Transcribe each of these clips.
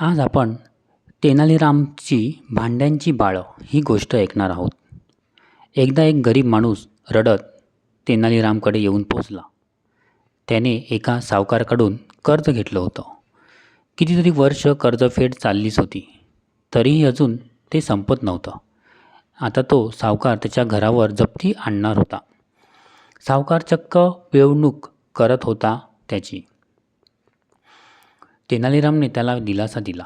आज आपण तेनालीरामची भांड्यांची बाळं ही गोष्ट ऐकणार आहोत. एकदा एक गरीब माणूस रडत तेनालीरामकडे येऊन पोचला त्याने एका सावकाराकडून कर्ज घेतलं होतं. कितीतरी वर्ष कर्जफेड चाललीच होती. तरीही अजून ते संपत नव्हतं. आता तो सावकार त्याच्या घरावर जप्ती आणणार होता. सावकार चक्क पिळवणूक करत होता त्याची. तेनालीरामने त्याला दिलासा दिला.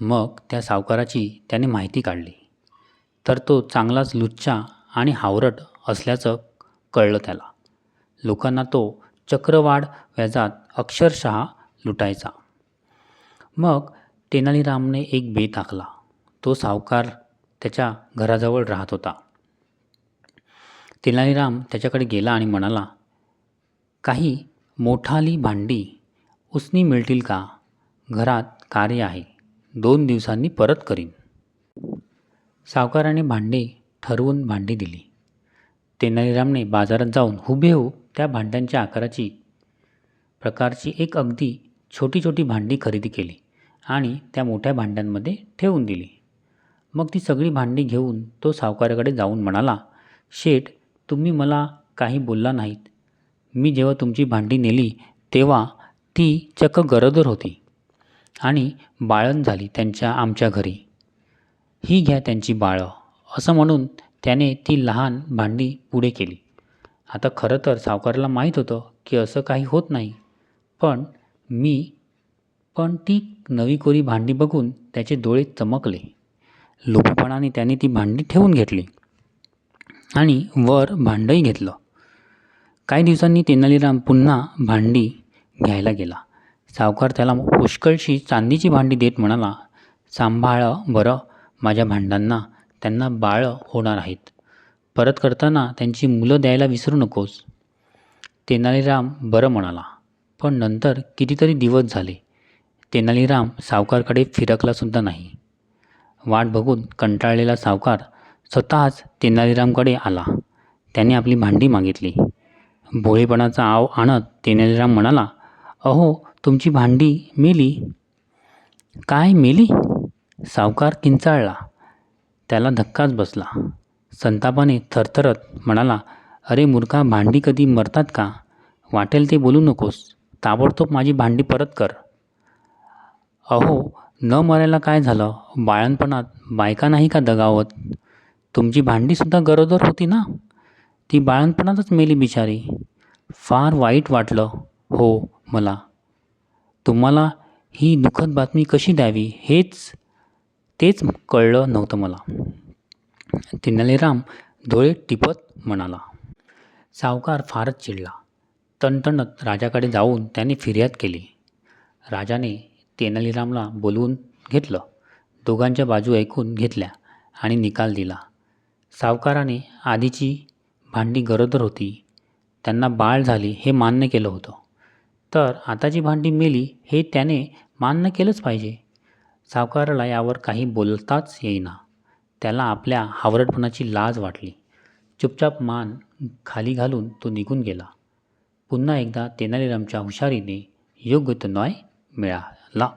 मग त्या सावकाराची त्याने माहिती काढली. तर तो चांगलाच लुच्चा आणि हावरट असल्याचं कळलं त्याला. लोकांना तो चक्रवाढ व्याजात अक्षरशः लुटायचा. मग तेनालीरामने एक बेत आखला तो सावकार त्याच्या घराजवळ राहत होता. तेनालीराम त्याच्याकडे गेला आणि म्हणाला काही मोठाली भांडी उसनी मिळतील का? घरात कार्य आहे. दोन दिवसांनी परत करीन. सावकाराने भांडे ठरवून भांडी दिली. तेनालीरामने बाजारात जाऊन हुबेहूब त्या भांड्यांच्या आकाराची प्रकारची एक अगदी छोटी छोटी भांडी खरेदी केली आणि त्या मोठ्या भांड्यांमध्ये ठेवून दिली. मग ती सगळी भांडी घेऊन तो सावकाराकडे जाऊन म्हणाला शेठ तुम्ही मला काही बोलला नाहीत. मी जेव्हा तुमची भांडी नेली तेव्हा ती चक्क गरोदर होती. आणि बाळण झाली त्यांच्या आमच्या घरी. ही घ्या त्यांची बाळं असं म्हणून त्याने ती लहान भांडी पुढे केली. आता खरं तर सावकाराला माहीत होतं की असं काही होत नाही. पण मी पण ती नवी कोरी भांडी बघून त्याचे डोळे चमकले. लोभपणाने त्याने ती भांडी ठेवून घेतली आणि वर भांडंही घेतलं. काही दिवसांनी तेनालीराम पुन्हा भांडी घ्यायला गेला. सावकार त्याला पुष्कळशी चांदीची भांडी देत म्हणाला सांभाळ बरं माझ्या भांडांना त्यांना बाळं होणार आहेत. परत करताना त्यांची मुलं द्यायला विसरू नकोस. तेनालीराम बरं म्हणाला पण नंतर कितीतरी दिवस झाले तेनालीराम सावकारकडे फिरकलासुद्धा नाही. वाट बघून कंटाळलेला सावकार स्वतःच तेनालीरामकडे आला. त्याने आपली भांडी मागितली. भोळेपणाचा आव आणत तेनालीराम म्हणाला अहो तुमची भांडी मेली. काय मेली? सावकार किंचाळला. त्याला धक्काच बसला. संतापाने थरथरत म्हणाला अरे मुर्खा भांडी कधी मरतात का? वाटेल ते बोलू नकोस. ताबडतोब माझी भांडी परत कर. अहो न मरायला काय झालं? बाळणपणात बायका नाही का दगावत? तुमची भांडीसुद्धा गरोदर होती ना? ती बाळणपणातच मेली बिचारी. फार वाईट वाटलं. हो मला. तुम्हाला ही दुःखद बातमी कशी द्यावी हेच तेच कळलं नव्हतं मला. तेनालीराम डोळे टिपत म्हणाला. सावकार फारच चिडला. तणतणत राजाकडे जाऊन त्याने फिर्याद केली. राजाने तेनालीरामला बोलवून घेतलं. दोघांच्या बाजू ऐकून घेतल्या आणि निकाल दिला. सावकाराने आधीची भांडी गरोदर होती. त्यांना बाळ झाली हे मान्य केलं होतं. तर आताची भांडी मेली हे त्याने मान्य केलंच पाहिजे. सावकाराला यावर काही बोलताच येईना. त्याला आपल्या हावरटपणाची लाज वाटली. चुपचाप मान खाली घालून तो निघून गेला. पुन्हा एकदा तेनालीरामच्या हुशारीने योग्य तो मिळाला.